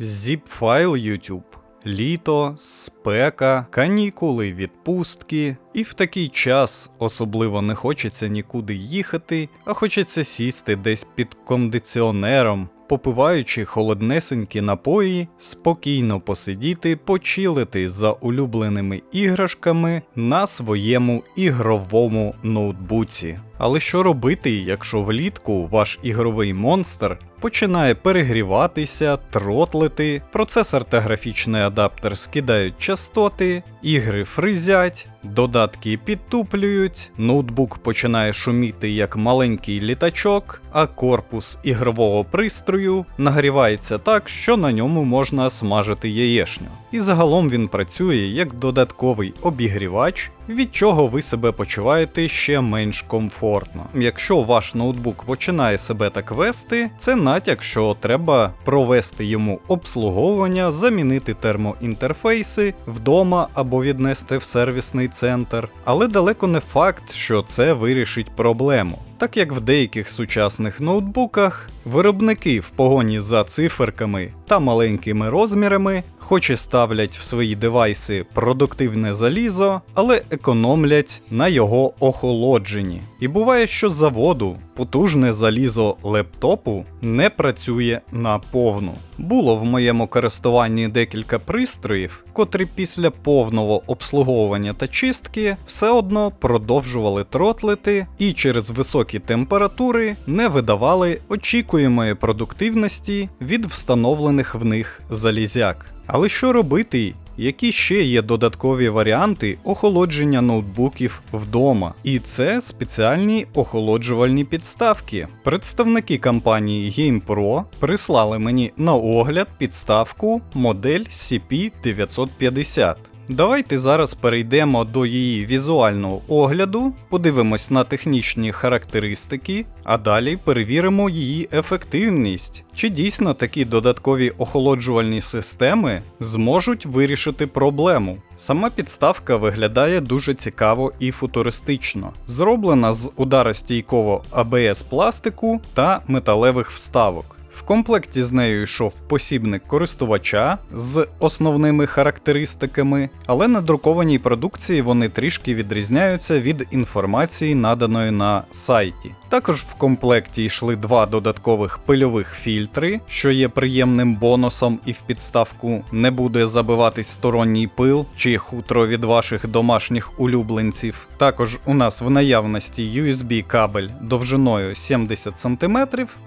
Zip-файл YouTube. Літо, спека, канікули, відпустки, і в такий час особливо не хочеться нікуди їхати, а хочеться сісти десь під кондиціонером, попиваючи холоднесенькі напої, спокійно посидіти, почилити за улюбленими іграшками на своєму ігровому ноутбуці. Але що робити, якщо влітку ваш ігровий монстр починає перегріватися, тротлити, процесор та графічний адаптер скидають частоти, ігри фризять, додатки підтуплюють, ноутбук починає шуміти як маленький літачок, а корпус ігрового пристрою нагрівається так, що на ньому можна смажити яєшню. І загалом він працює як додатковий обігрівач, від чого ви себе почуваєте ще менш комфортно. Якщо ваш ноутбук починає себе так вести, це натяк, що треба провести йому обслуговування, замінити термоінтерфейси вдома або віднести в сервісний центр, але далеко не факт, що це вирішить проблему. Так як в деяких сучасних ноутбуках виробники в погоні за циферками та маленькими розмірами, хоч і ставлять в свої девайси продуктивне залізо, але економлять на його охолодженні. І буває, що з заводу потужне залізо лептопу не працює на повну. Було в моєму користуванні декілька пристроїв, котрі після повного обслуговування та чистки все одно продовжували тротлити і через високі температури не видавали очікуємої продуктивності від встановлених в них залізяк. Але що робити? Які ще є додаткові варіанти охолодження ноутбуків вдома? І це спеціальні охолоджувальні підставки. Представники компанії GamePro прислали мені на огляд підставку модель CP950. Давайте зараз перейдемо до її візуального огляду, подивимось на технічні характеристики, а далі перевіримо її ефективність. Чи дійсно такі додаткові охолоджувальні системи зможуть вирішити проблему? Сама підставка виглядає дуже цікаво і футуристично, зроблена з ударостійкового ABS пластику та металевих вставок. В комплекті з нею йшов посібник користувача з основними характеристиками, але на друкованій продукції вони трішки відрізняються від інформації, наданої на сайті. Також в комплекті йшли два додаткових пильових фільтри, що є приємним бонусом, і в підставку не буде забиватись сторонній пил чи хутро від ваших домашніх улюбленців. Також у нас в наявності USB кабель довжиною 70 см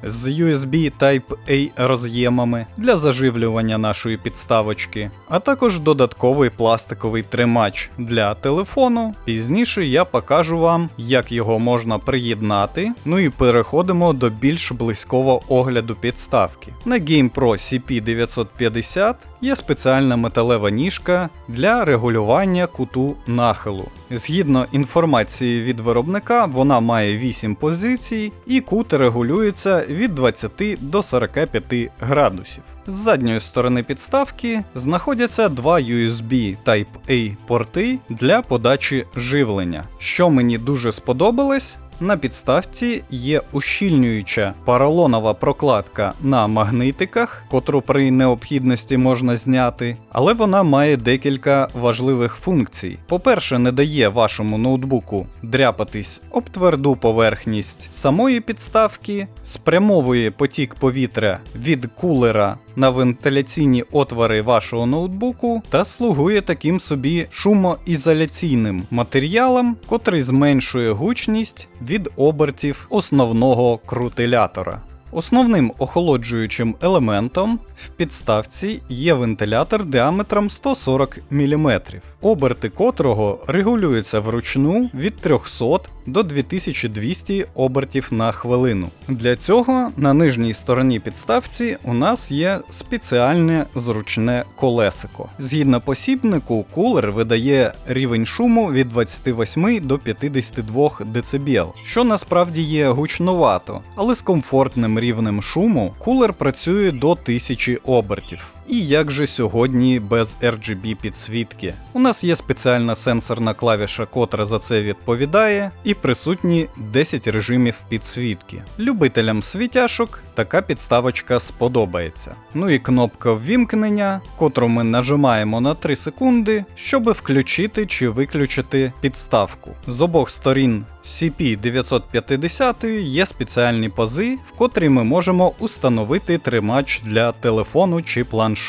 з USB Type-A роз'ємами для заживлювання нашої підставочки, а також додатковий пластиковий тримач для телефону. Пізніше я покажу вам, як його можна приєднати. Ну і переходимо до більш близького огляду підставки. На GamePro CP950 є спеціальна металева ніжка для регулювання куту нахилу. Згідно інформації від виробника, вона має 8 позицій і кут регулюється від 20 до 45 градусів. З задньої сторони підставки знаходяться два USB Type-A порти для подачі живлення. Що мені дуже сподобалось, на підставці є ущільнююча поролонова прокладка на магнитиках, котру при необхідності можна зняти, але вона має декілька важливих функцій. По-перше, не дає вашому ноутбуку дряпатись об тверду поверхність самої підставки, спрямовує потік повітря від кулера на вентиляційні отвори вашого ноутбуку та слугує таким собі шумоізоляційним матеріалом, котрий зменшує гучність від обертів основного крутилятора. Основним охолоджуючим елементом в підставці є вентилятор діаметром 140 мм, оберти котрого регулюються вручну від 300 до 2200 обертів на хвилину. Для цього на нижній стороні підставці у нас є спеціальне зручне колесико. Згідно посібнику, кулер видає рівень шуму від 28 до 52 дБ, що насправді є гучновато, але з комфортним рівнем шуму кулер працює до 1000 обертів. І як же сьогодні без RGB підсвітки? У нас є спеціальна сенсорна клавіша, котра за це відповідає, і присутні 10 режимів підсвітки. Любителям світяшок така підставочка сподобається. Ну і кнопка ввімкнення, котру ми нажимаємо на 3 секунди, щоб включити чи виключити підставку. З обох сторін CP950 є спеціальні пази, в котрі ми можемо установити тримач для телефону чи планшету.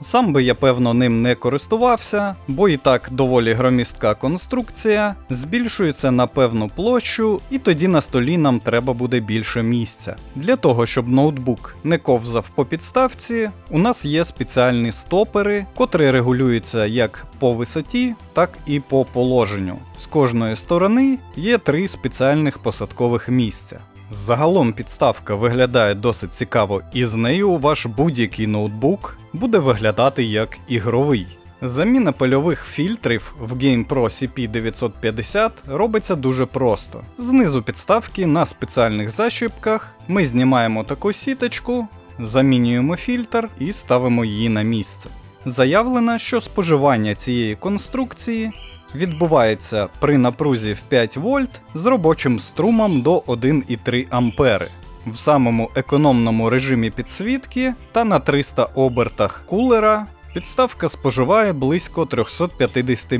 Сам би я певно ним не користувався, бо і так доволі громістка конструкція, збільшується на певну площу, і тоді на столі нам треба буде більше місця. Для того, щоб ноутбук не ковзав по підставці, у нас є спеціальні стопери, котрі регулюються як по висоті, так і по положенню. З кожної сторони є три спеціальних посадкових місця. Загалом підставка виглядає досить цікаво, і з нею ваш будь-який ноутбук буде виглядати як ігровий. Заміна польових фільтрів в GamePro CP950 робиться дуже просто. Знизу підставки на спеціальних защіпках ми знімаємо таку сіточку, замінюємо фільтр і ставимо її на місце. Заявлено, що споживання цієї конструкції відбувається при напрузі в 5 вольт з робочим струмом до 1,3 ампери. В самому економному режимі підсвітки та на 300 обертах кулера підставка споживає близько 350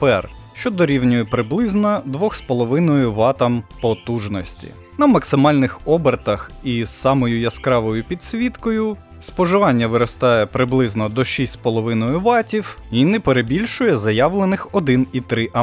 мА, що дорівнює приблизно 2,5 Вт потужності. На максимальних обертах і з самою яскравою підсвіткою споживання виростає приблизно до 6,5 Вт і не перебільшує заявлених 1,3 А.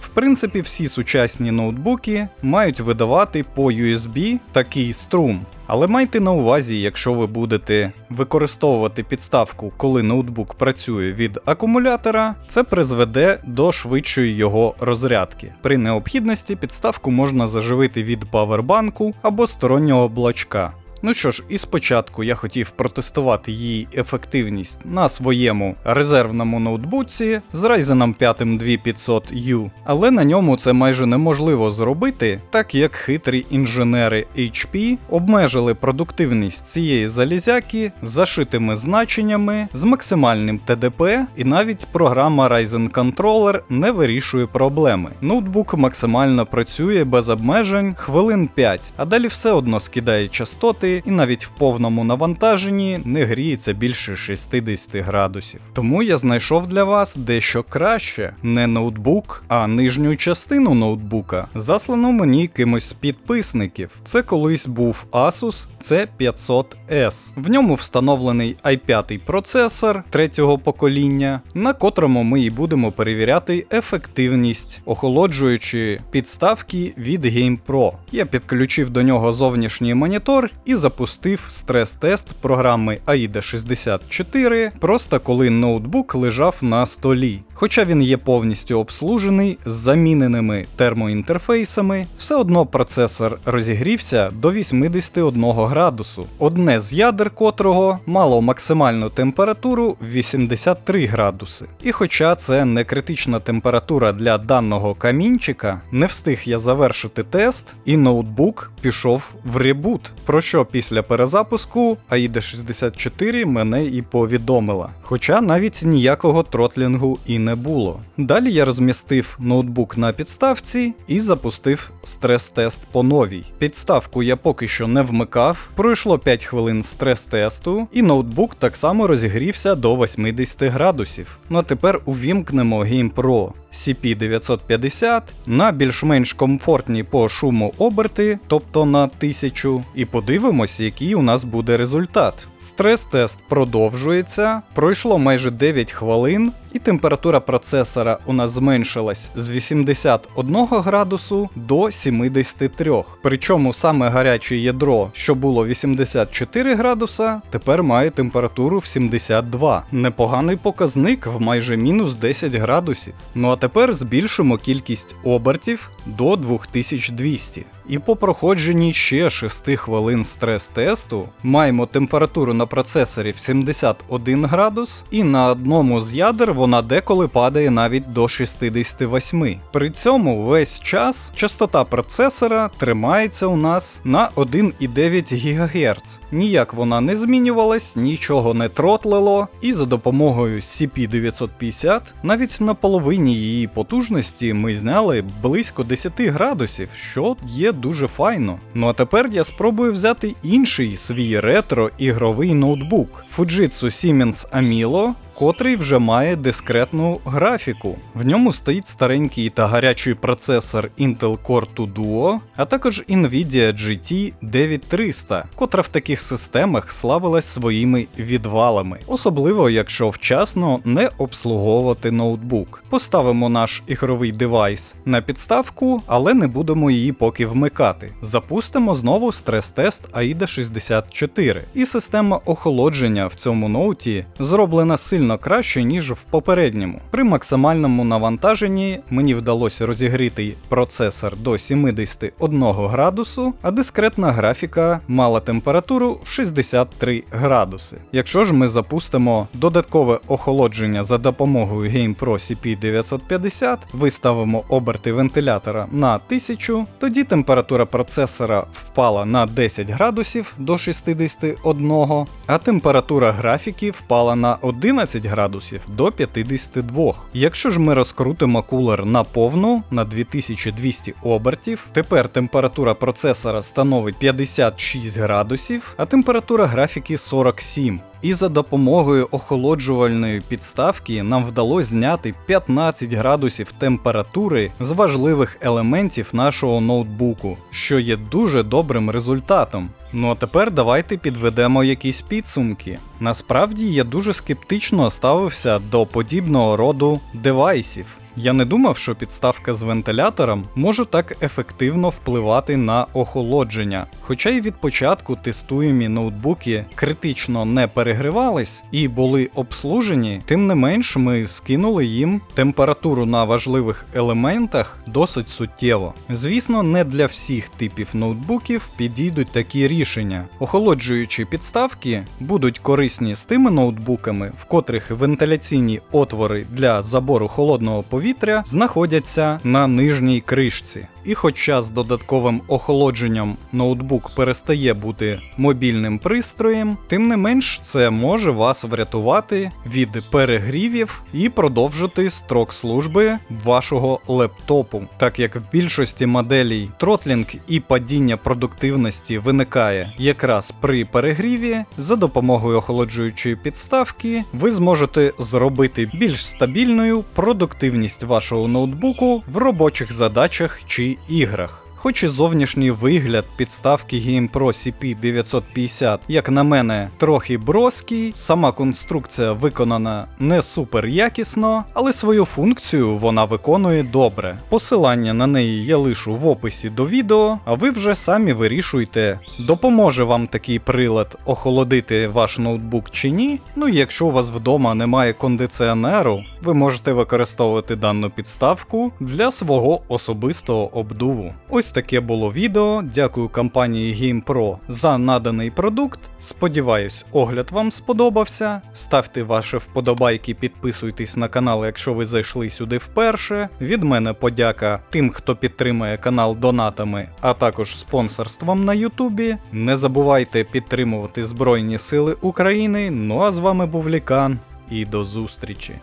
В принципі, всі сучасні ноутбуки мають видавати по USB такий струм. Але майте на увазі, якщо ви будете використовувати підставку, коли ноутбук працює від акумулятора, це призведе до швидшої його розрядки. При необхідності підставку можна заживити від павербанку або стороннього блочка. Ну що ж, і спочатку я хотів протестувати її ефективність на своєму резервному ноутбуці з Ryzen 5 2500U, але на ньому це майже неможливо зробити, так як хитрі інженери HP обмежили продуктивність цієї залізяки зашитими значеннями з максимальним TDP, і навіть програма Ryzen Controller не вирішує проблеми. Ноутбук максимально працює без обмежень хвилин 5, а далі все одно скидає частоти і навіть в повному навантаженні не гріється більше 60 градусів. Тому я знайшов для вас дещо краще, не ноутбук, а нижню частину ноутбука, заслану мені кимось з підписників. Це колись був Asus C500S. В ньому встановлений i5 процесор третього покоління, на котрому ми і будемо перевіряти ефективність, охолоджуючи підставки від GamePro. Я підключив до нього зовнішній монітор і запустив стрес-тест програми AIDA 64, просто коли ноутбук лежав на столі. Хоча він є повністю обслужений з заміненими термоінтерфейсами, все одно процесор розігрівся до 81 градусу, одне з ядер котрого мало максимальну температуру 83 градуси. І хоча це не критична температура для даного камінчика, не встиг я завершити тест, і ноутбук пішов в ребут, про що після перезапуску AIDA 64 мене і повідомила. Хоча навіть ніякого тротлінгу і не було. Далі я розмістив ноутбук на підставці і запустив стрес-тест по новій. Підставку я поки що не вмикав, пройшло 5 хвилин стрес-тесту, і ноутбук так само розігрівся до 80 градусів. Ну а тепер увімкнемо GamePro CP950 на більш-менш комфортні по шуму оберти, тобто на 1000, і подивимось, який у нас буде результат. Стрес-тест продовжується, пройшло майже 9 хвилин, і температура процесора у нас зменшилась з 81 градусу до 73. Причому саме гаряче ядро, що було 84 градуса, тепер має температуру в 72. Непоганий показник в майже мінус 10 градусів. Ну а тепер збільшимо кількість обертів до 2200. І по проходженні ще 6 хвилин стрес-тесту маємо температуру на процесорі в 71 градус, і на одному з ядер вона деколи падає навіть до 68. При цьому весь час частота процесора тримається у нас на 1,9 ГГц. Ніяк вона не змінювалась, нічого не тротлило, і за допомогою CP950 навіть на половині її потужності ми зняли близько 10 градусів, що є дуже файно. Ну а тепер я спробую взяти інший свій ретро-ігровий ноутбук Fujitsu Siemens Amilo котрий вже має дискретну графіку. В ньому стоїть старенький та гарячий процесор Intel Core 2 Duo, а також Nvidia GT 9300, котра в таких системах славилась своїми відвалами, особливо якщо вчасно не обслуговувати ноутбук. Поставимо наш ігровий девайс на підставку, але не будемо її поки вмикати. Запустимо знову стрес-тест AIDA 64. І система охолодження в цьому ноуті зроблена сильно сильно краще, ніж в попередньому. При максимальному навантаженні мені вдалося розігріти процесор до 71 градусу, а дискретна графіка мала температуру 63 градуси. Якщо ж ми запустимо додаткове охолодження за допомогою GamePro CP950, виставимо оберти вентилятора на 1000, тоді температура процесора впала на 10 градусів до 61, а температура графіки впала на 11 20 градусів до 52. Якщо ж ми розкрутимо кулер на повну на 2200 обертів, тепер температура процесора становить 56 градусів, а температура графіки 47. І за допомогою охолоджувальної підставки нам вдалося зняти 15 градусів температури з важливих елементів нашого ноутбуку, що є дуже добрим результатом. Ну а тепер давайте підведемо якісь підсумки. Насправді я дуже скептично ставився до подібного роду девайсів. Я не думав, що підставка з вентилятором може так ефективно впливати на охолодження. Хоча й від початку тестуємі ноутбуки критично не перегрівались і були обслужені, тим не менш ми скинули їм температуру на важливих елементах досить суттєво. Звісно, не для всіх типів ноутбуків підійдуть такі рішення. Охолоджуючі підставки будуть корисні з тими ноутбуками, в котрих вентиляційні отвори для забору холодного повітря повітря знаходяться на нижній кришці. І хоча з додатковим охолодженням ноутбук перестає бути мобільним пристроєм, тим не менш це може вас врятувати від перегрівів і продовжити строк служби вашого лептопу, так як в більшості моделей тротлінг і падіння продуктивності виникає якраз при перегріві, за допомогою охолоджуючої підставки ви зможете зробити більш стабільною продуктивність вашого ноутбуку в робочих задачах чи іграх. Хоч і зовнішній вигляд підставки GamePro CP950, як на мене, трохи броский, сама конструкція виконана не супер якісно, але свою функцію вона виконує добре. Посилання на неї я лишу в описі до відео, а ви вже самі вирішуйте, допоможе вам такий прилад охолодити ваш ноутбук чи ні. Ну і якщо у вас вдома немає кондиціонеру, ви можете використовувати дану підставку для свого особистого обдуву. Ось таке було відео. Дякую компанії GamePro за наданий продукт. Сподіваюсь, огляд вам сподобався. Ставте ваші вподобайки, підписуйтесь на канал, якщо ви зайшли сюди вперше. Від мене подяка тим, хто підтримує канал донатами, а також спонсорством на Ютубі. Не забувайте підтримувати Збройні Сили України. Ну а з вами був Лікан і до зустрічі.